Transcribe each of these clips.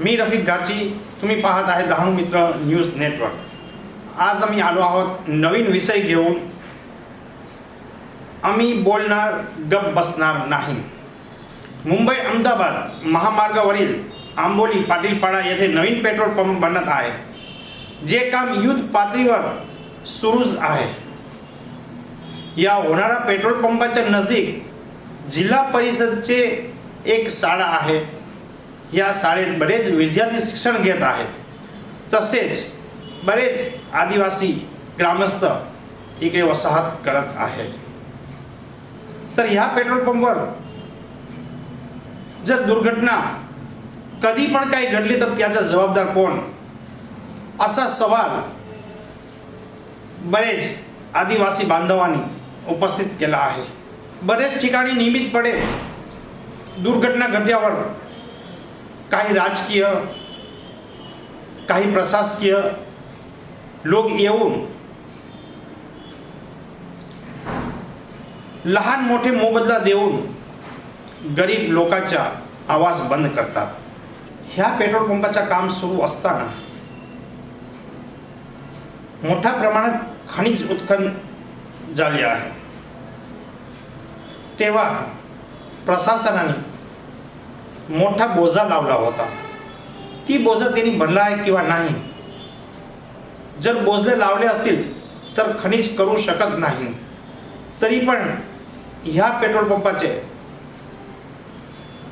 मी रफिक गाची तुम्ही पाहत आहे दहा मित्र न्यूज नेटवर्क. आज आम्ही आलो आहोत नवीन विषय घेऊन. आम्ही बोलणार गप बसणार नाही. मुंबई अहमदाबाद महामार्गावरील आंबोली पाटीलपाडा येथे नवीन पेट्रोल पंप बनत आहे. जे काम युद्ध पातळीवर सुरूच आहे. या होणाऱ्या पेट्रोल पंपाच्या नजीक जिल्हा परिषदचे एक शाळा आहे. या शाळेत बरेच विद्यार्थी शिक्षण घेत आहेत. तसेच बरेच आदिवासी ग्रामस्थ इकडे वसाहत करत आहेत. तर ह्या पेट्रोल पंपवर जर दुर्घटना कधी पण काही घडली तर त्याचा जबाबदार कोण? असा सवाल बरेच आदिवासी बांधवांनी उपस्थित केला आहे. बरेच ठिकाणी नियमितपणे दुर्घटना घडल्यावर काही राजकीय काही प्रशासकीय लोक येऊन लहान मोठे मोबदला देऊन गरीब लोकांचा आवाज बंद करतात. ह्या पेट्रोल पंपाचं काम सुरू असताना मोठ्या प्रमाणात खनिज उत्खनन झाले आहे. तेव्हा प्रशासनाने मोठा बोजा लावला होता. ती बोजा त्यांनी भरला आहे किंवा नाही? जर बोजले लावले असतील तर खनिज करू शकत नाही. तरी पण ह्या पेट्रोल पंपाचे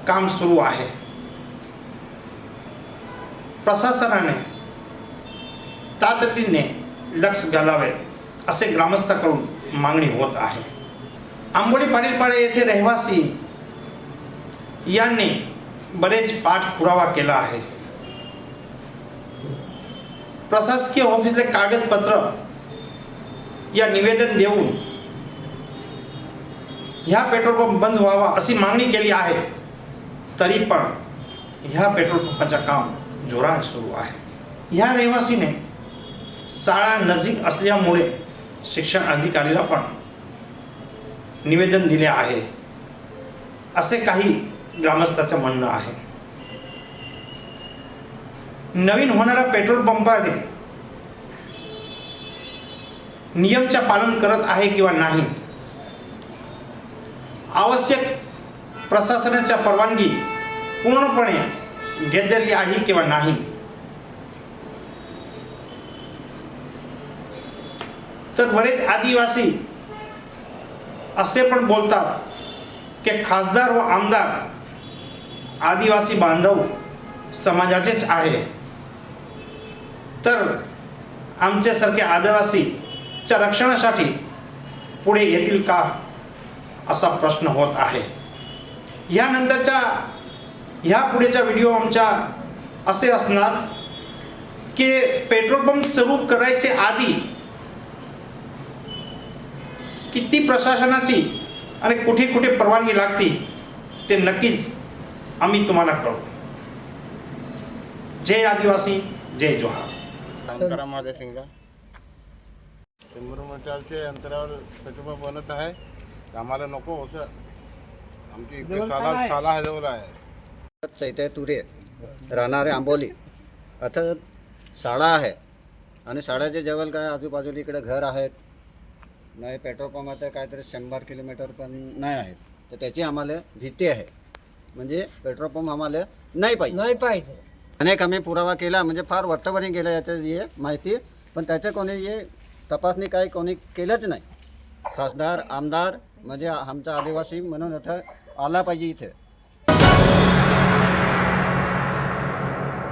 काम सुरू आहे. प्रशासनाने तातडीने लक्ष घालावे असे ग्रामस्थाकडून मागणी होत आहे. आंबोली पाटीलपाडे येथे रहिवासी यांनी बरेच पाठपुरावा केला आहे. प्रशासकीय ऑफिसले कागदपत्र या निवेदन देऊन ह्या पेट्रोल पंप बंद व्हावा अशी मागणी केली आहे. तरी पण ह्या पेट्रोल पंपाचं काम जोराने सुरू आहे. ह्या रहिवासीने शाळा नजीक असल्यामुळे शिक्षण अधिकारीला पण निवेदन दिले आहे. असे काही ग्रामस्थाचं म्हणणं आहे. नवीन होणारा पेट्रोल पंपाने नियमचे पालन करत आहे किंवा नाही? आवश्यक प्रशासनाच्या परवानगी पूर्णपणे घेतलेली आहे किंवा नाही? तर बरेच आदिवासी असे पण बोलतात की खासदार व आमदार आदिवासी बांधव समाजाचेच आहे. तर आमच्यासारखे आदिवासीच्या रक्षणासाठी पुढे येतील का असा प्रश्न होत आहे. यानंतरच्या ह्या पुढेचा व्हिडिओ आमच्या असे असणार की पेट्रोल पंप सुरू करायचे आधी किती प्रशासनाची आणि कुठे कुठे परवानगी लागती ते नक्कीच आम्ही तुम्हाला कळू जय आदिवासी जय जोहार. शंभर मीटरचे अंतरावर पंप बनत आहे. आम्हाला नको असं. आमची इकडे साला साला आहे. जवळ आहे. चैत्य तुरे राहणारे आंबोली. आता शाळा आहे. आणि शाळेच्या जवळ काय आजूबाजूला इकडे घर आहेत. नाही पेट्रोल पंप आता काहीतरी शंभर किलोमीटर पण नाही आहेत. तर त्याची आम्हाला भीती आहे. म्हणजे पेट्रोल पंप आम्हाला नाही पाहिजे. नाही पाहिजे. अनेक आम्ही पुरावा केला म्हणजे फार वर्षभरी गेलं याचं हे माहिती पण त्याचं कोणी हे तपासणी काही कोणी केलंच नाही. खासदार आमदार म्हणजे आमचा आदिवासी म्हणून आता आला पाहिजे इथे.